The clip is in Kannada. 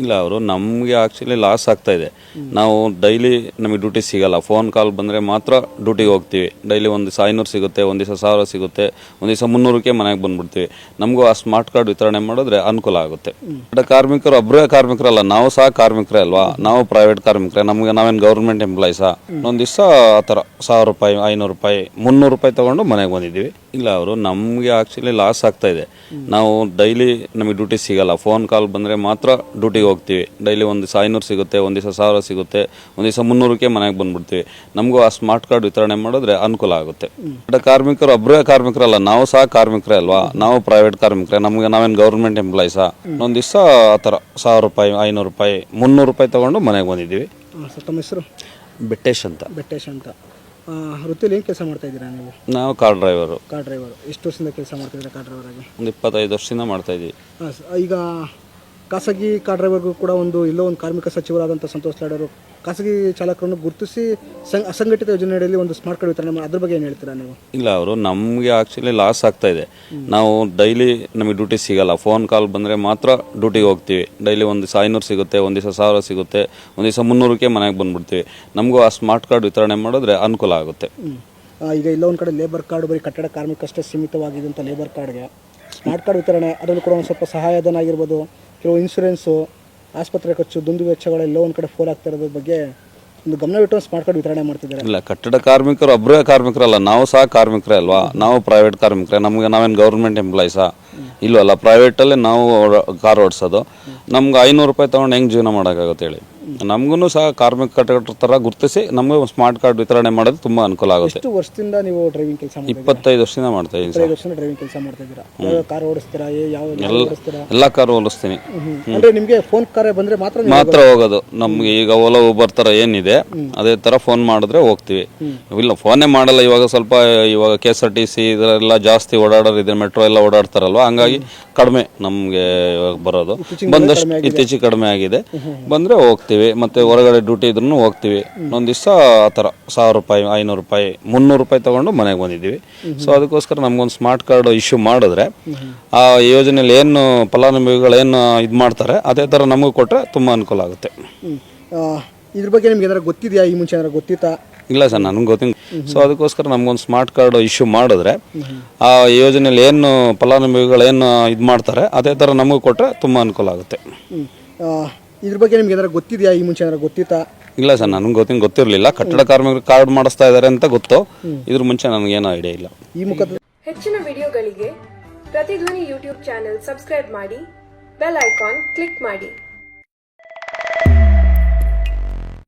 ಇಲ್ಲ ಅವರು, ನಮಗೆ ಆ್ಯಕ್ಚುಲಿ ಲಾಸ್ ಆಗ್ತಾ ಇದೆ. ನಾವು ಡೈಲಿ ನಮಗೆ ಡ್ಯೂಟಿ ಸಿಗಲ್ಲ. ಫೋನ್ ಕಾಲ್ ಬಂದರೆ ಮಾತ್ರ ಡ್ಯೂಟಿಗೆ ಹೋಗ್ತೀವಿ. ಡೈಲಿ ಒಂದು ದಿವಸ ಐನೂರು ಸಿಗುತ್ತೆ, ಒಂದು ದಿವಸ ಸಾವಿರ ಸಿಗುತ್ತೆ, ಒಂದು ದಿವಸ ಮುನ್ನೂರಕ್ಕೆ ಮನೆಗೆ ಬಂದ್ಬಿಡ್ತೀವಿ. ನಮಗೂ ಆ ಸ್ಮಾರ್ಟ್ ಕಾರ್ಡ್ ವಿತರಣೆ ಮಾಡಿದ್ರೆ ಅನುಕೂಲ ಆಗುತ್ತೆ. ಬಟ್ ಕಾರ್ಮಿಕರು ಒಬ್ಬರೇ ಕಾರ್ಮಿಕರಲ್ಲ, ನಾವು ಸಹ ಕಾರ್ಮಿಕರೇ ಅಲ್ವಾ? ನಾವು ಪ್ರೈವೇಟ್ ಕಾರ್ಮಿಕರೇ. ನಮಗೆ ನಾವೇನು ಗೌರ್ಮೆಂಟ್ ಎಂಪ್ಲಾಯ್ಸ್ ಒಂದು ದಿವಸ ಆ ಥರ ಸಾವಿರ ರೂಪಾಯಿ, ಐನೂರು ರೂಪಾಯಿ, ಮುನ್ನೂರು ರೂಪಾಯಿ ತೊಗೊಂಡು ಮನೆಗೆ ಬಂದಿದ್ದೀವಿ. ಇಲ್ಲ ಅವರು, ನಮಗೆ ಆ್ಯಕ್ಚುಲಿ ಲಾಸ್ ಆಗ್ತಾ ಇದೆ. ನಾವು ಡೈಲಿ ನಮಗೆ ಡ್ಯೂಟಿ ಸಿಗಲ್ಲ. ಫೋನ್ ಕಾಲ್ ಬಂದರೆ ಮಾತ್ರ ಡ್ಯೂಟಿಗೆ ಹೋಗ್ತೀವಿ. ಡೈಲಿ ಒಂದು ದಿವಸ ಐನೂರು ಸಿಗುತ್ತೆ ಒಂದು ದಿವಸ ಸಾವಿರ ಸಿಗುತ್ತೆ ಒಂದು ದಿವಸ ಮುನ್ನೂರಕ್ಕೆ ಮನೆಗೆ ಬಂದ್ಬಿಡ್ತೀವಿ. ನಮಗೂ ಆ ಸ್ಮಾರ್ಟ್ ಕಾರ್ಡ್ ವಿತರಣೆ ಮಾಡಿದ್ರೆ ಅನುಕೂಲ ಆಗುತ್ತೆ. ಬಟ್ ಕಾರ್ಮಿಕರು ಒಬ್ಬರೇ ಕಾರ್ಮಿಕರಲ್ಲ ನಾವು ಸಹ ಕಾರ್ಮಿಕರೇ ಅಲ್ವಾ? ನಾವು ಪ್ರೈವೇಟ್ ಕಾರ್ಮಿಕರೇ. ನಮಗೆ ನಾವೇನು ಗೌರ್ಮೆಂಟ್ ಎಂಪ್ಲಾಯೀಸಾ ಒಂದು ದಿವಸ ಆ ಥರ ಸಾವಿರ ರೂಪಾಯಿ ಐನೂರು ರೂಪಾಯಿ ಮುನ್ನೂರು ರೂಪಾಯಿ ತೊಗೊಂಡು ಮನೆಗೆ ಬಂದಿದ್ದೀವಿ. ಸರ್ ತಮ್ಮ ಹೆಸರು? ಬೆಟ್ಟೇಶ್ ಅಂತ. ಬೆಟ್ಟೇಶ್ ಅಂತ. ವೃತ್ತಿಲಿ ವೃತ್ತಿಯಲ್ಲಿ ಏನು ಕೆಲಸ ಮಾಡ್ತಾ ಇದ್ದೀರಾ ನೀವು? ನಾವು ಕಾರ್ ಡ್ರೈವರು ಕಾರ್ ಡ್ರೈವರ್ ಎಷ್ಟು ವರ್ಷದಿಂದ ಕೆಲಸ ಮಾಡ್ತಾ ಇದ್ದೀರಾ ಕಾರ್ ಡ್ರೈವರ್ ಆಗಿ? ಒಂದು ಇಪ್ಪತ್ತೈದು ವರ್ಷದಿಂದ ಮಾಡ್ತಾ ಇದ್ದೀವಿ. ಹಾಂ ಈಗ ಖಾಸಗಿ ಕಾರ್ ಡ್ರೈವರ್ಗೂ ಕೂಡ ಒಂದು ಇಲ್ಲೋ ಒಂದು ಕಾರ್ಮಿಕ ಸಚಿವರಾದಂಥ ಸಂತೋಷ್ ಲಾಡರು ಖಾಸಗಿ ಚಾಲಕರನ್ನು ಗುರುತಿಸಿ ಸಂಘ ಅಸಂಘಟಿತ ಯೋಜನೆಯಲ್ಲಿ ಒಂದು ಸ್ಮಾರ್ಟ್ ಕಾರ್ಡ್ ವಿತರಣೆ ಮಾಡಿ ಅದ್ರ ಬಗ್ಗೆ ಏನು ಹೇಳ್ತೀರಾ ನೀವು? ಇಲ್ಲ ಅವರು ನಮಗೆ ಆ್ಯಕ್ಚುಲಿ ಲಾಸ್ ಆಗ್ತಾ ಇದೆ. ನಾವು ಡೈಲಿ ನಮಗೆ ಡ್ಯೂಟಿ ಸಿಗಲ್ಲ. ಫೋನ್ ಕಾಲ್ ಬಂದರೆ ಮಾತ್ರ ಡ್ಯೂಟಿಗೆ ಹೋಗ್ತೀವಿ. ಡೈಲಿ ಒಂದು ದಿವಸ ಐನೂರು ಸಿಗುತ್ತೆ ಒಂದು ದಿವಸ ಸಾವಿರ ಸಿಗುತ್ತೆ ಒಂದು ದಿವಸ ಮುನ್ನೂರಕ್ಕೆ ಮನೆಗೆ ಬಂದುಬಿಡ್ತೀವಿ. ನಮಗೂ ಆ ಸ್ಮಾರ್ಟ್ ಕಾರ್ಡ್ ವಿತರಣೆ ಮಾಡಿದ್ರೆ ಅನುಕೂಲ ಆಗುತ್ತೆ. ಈಗ ಇಲ್ಲ ಒಂದು ಕಡೆ ಲೇಬರ್ ಕಾರ್ಡ್ ಬರೀ ಕಟ್ಟಡ ಕಾರ್ಮಿಕಷ್ಟೇ ಸೀಮಿತವಾಗಿದ್ದಂಥ ಲೇಬರ್ ಕಾರ್ಡ್ಗೆ ಸ್ಮಾರ್ಟ್ ಕಾರ್ಡ್ ವಿತರಣೆ ಅದರಲ್ಲೂ ಕೂಡ ಒಂದು ಸ್ವಲ್ಪ ಸಹಾಯಧನ ಆಗಿರ್ಬೋದು. ಕೆಲವು ಇನ್ಶೂರೆನ್ಸು ಆಸ್ಪತ್ರೆ ಖರ್ಚು ದುಂದು ವೆಚ್ಚಗಳು ಎಲ್ಲೋ ಒಂದು ಕಡೆ ಫೋಲ್ ಆಗ್ತಾ ಇರೋದ್ರ ಬಗ್ಗೆ ಒಂದು ಗಮನವಿಟ್ಟು ಸ್ಮಾರ್ಟ್ ಕಾರ್ಡ್ ವಿತರಣೆ ಮಾಡ್ತಿದ್ದಾರೆ. ಇಲ್ಲ ಕಟ್ಟಡ ಕಾರ್ಮಿಕರು ಒಬ್ಬರೇ ಕಾರ್ಮಿಕರಲ್ಲ ನಾವು ಸಹ ಕಾರ್ಮಿಕರೇ ಅಲ್ವಾ? ನಾವು ಪ್ರೈವೇಟ್ ಕಾರ್ಮಿಕರೇ ನಮಗೆ ನಾವೇನು ಗೌರ್ಮೆಂಟ್ ಎಂಪ್ಲಾಯೀಸಾ ಇಲ್ವಲ್ಲ ಪ್ರೈವೇಟಲ್ಲಿ ನಾವು ಕಾರ್ ಓಡಿಸೋದು. ನಮ್ಗೆ ಐನೂರು ರೂಪಾಯಿ ತೊಗೊಂಡು ಹೆಂಗೆ ಜೀವನ ಮಾಡೋಕ್ಕಾಗುತ್ತೆ ಹೇಳಿ? ನಮಗೂ ಸಹ ಕಾರ್ಮಿಕ ಕಟ್ಟಡ ಥರ ಗುರುತಿಸಿ ನಮಗೆ ಸ್ಮಾರ್ಟ್ ಕಾರ್ಡ್ ವಿತರಣೆ ಮಾಡೋದು ತುಂಬ ಅನುಕೂಲ ಆಗುತ್ತೆ. ಎಷ್ಟು ವರ್ಷದಿಂದ ನೀವು ಡ್ರೈವಿಂಗ್ ಕೆಲಸ ಇಪ್ಪತ್ತೈದು ವರ್ಷದಿಂದ ಮಾಡ್ತಾ ಇದ್ದೀನಿ ಸರ್. ವರ್ಷದಿಂದ ಡ್ರೈವಿಂಗ್ ಕೆಲಸ ಮಾಡ್ತಾ ಇದ್ದೀರಾ? ಯಾವ ಕಾರ್ ಓಡಿಸ್ತೀರಾ? ಏ ಯಾವ ಓಡಿಸ್ತೀರಾ? ಎಲ್ಲ ಕಾರು ಹೋಲಿಸ್ತೀನಿ ಹ್ಮ್. ಅಂದ್ರೆ ನಿಮಗೆ ಫೋನ್ ಕರೆ ಬಂದ್ರೆ ಮಾತ್ರ ನೀವು ಮಾತ್ರ ಹೋಗೋದು. ನಮ್ಗೆ ಈಗ ಓಲಾ ಊಬರ್ ಥರ ಏನಿದೆ ಅದೇ ಥರ ಫೋನ್ ಮಾಡಿದ್ರೆ ಹೋಗ್ತೀವಿ. ಇಲ್ಲ ಫೋನೇ ಮಾಡಲ್ಲ ಇವಾಗ ಸ್ವಲ್ಪ ಇವಾಗ K S R T C ಇದರೆಲ್ಲ ಜಾಸ್ತಿ ಓಡಾಡೋರು ಇದೆ ಮೆಟ್ರೋ ಎಲ್ಲ ಓಡಾಡ್ತಾರಲ್ವ? ಹಂಗಾಗಿ ಕಡಿಮೆ ನಮಗೆ ಇವಾಗ ಬರೋದು. ಬಂದಷ್ಟು ಇತ್ತೀಚೆಗೆ ಕಡಿಮೆ ಆಗಿದೆ. ಬಂದರೆ ಹೋಗ್ತೀವಿ. ಮತ್ತೆ ಹೊರಗಡೆ ಡ್ಯೂಟಿ ಇದ್ರೂ ಹೋಗ್ತೀವಿ. ಒಂದ್ ದಿವಸ ಆ ಥರ ಸಾವಿರ ರೂಪಾಯಿ ಐನೂರು ರೂಪಾಯಿ ಮುನ್ನೂರು ರೂಪಾಯಿ ತಗೊಂಡು ಮನೆಗೆ ಬಂದಿದ್ದೀವಿ. ಸೊ ಅದಕ್ಕೋಸ್ಕರ ನಮ್ಗೊಂದು ಸ್ಮಾರ್ಟ್ ಕಾರ್ಡ್ ಇಶ್ಯೂ ಮಾಡಿದ್ರೆ ಆ ಯೋಜನೆಯಲ್ಲಿ ಏನು ಫಲಾನುಭವಿಗಳು ಏನು ಇದು ಮಾಡ್ತಾರೆ ಅದೇ ಥರ ನಮಗೂ ಕೊಟ್ಟರೆ ತುಂಬ ಅನುಕೂಲ ಆಗುತ್ತೆ. ಇದ್ರ ಬಗ್ಗೆ ನಿಮ್ಗೆ ಏನಾದ್ರು ಗೊತ್ತಿದೆಯಾ? ಈ ಮುಂಚೆ ಏನಾದ್ರು ಗೊತ್ತಿತ್ತಾ? ಇಲ್ಲ ಸರ್ ನನಗೆ ಗೊತ್ತಿಲ್ಲ. ಸೊ ಅದಕ್ಕೋಸ್ಕರ ನಮ್ಗೊಂದು ಸ್ಮಾರ್ಟ್ ಕಾರ್ಡ್ ಇಶ್ಯೂ ಮಾಡಿದ್ರೆ ಆ ಯೋಜನೆಯಲ್ಲಿ ಏನು ಫಲಾನುಭವಿಗಳು ಏನು ಇದು ಮಾಡ್ತಾರೆ ಅದೇ ಥರ ನಮಗೂ ಕೊಟ್ಟರೆ ತುಂಬ ಅನುಕೂಲ ಆಗುತ್ತೆ. ಇದ್ರ ಬಗ್ಗೆ ನಿಮ್ಗೆ ಏನಾರ ಗೊತ್ತಿದೆಯಾ? ಈ ಮುಂಚೆ ಏನಾದ್ರು ಗೊತ್ತಿತ್ತಾ? ಇಲ್ಲ ಸರ್ ನನಗೆ ಗೊತ್ತಿನ ಗೊತ್ತಿರಲಿಲ್ಲ. ಕಟ್ಟಡ ಕಾರ್ಮಿಕರು ಕಾರ್ಡ್ ಮಾಡಿಸ್ತಾ ಇದ್ದಾರೆ ಅಂತ ಗೊತ್ತು. ಇದ್ರ ಮುಂಚೆ ನನಗೇನು ಐಡಿಯಾ ಇಲ್ಲ. ಈ ಮುಖದ ಹೆಚ್ಚಿನ ವಿಡಿಯೋಗಳಿಗೆ ಪ್ರತಿಧ್ವನಿ ಯೂಟ್ಯೂಬ್ ಚಾನೆಲ್ ಸಬ್ಸ್ಕ್ರೈಬ್ ಮಾಡಿ ಬೆಲ್ ಐಕಾನ್ ಕ್ಲಿಕ್ ಮಾಡಿ.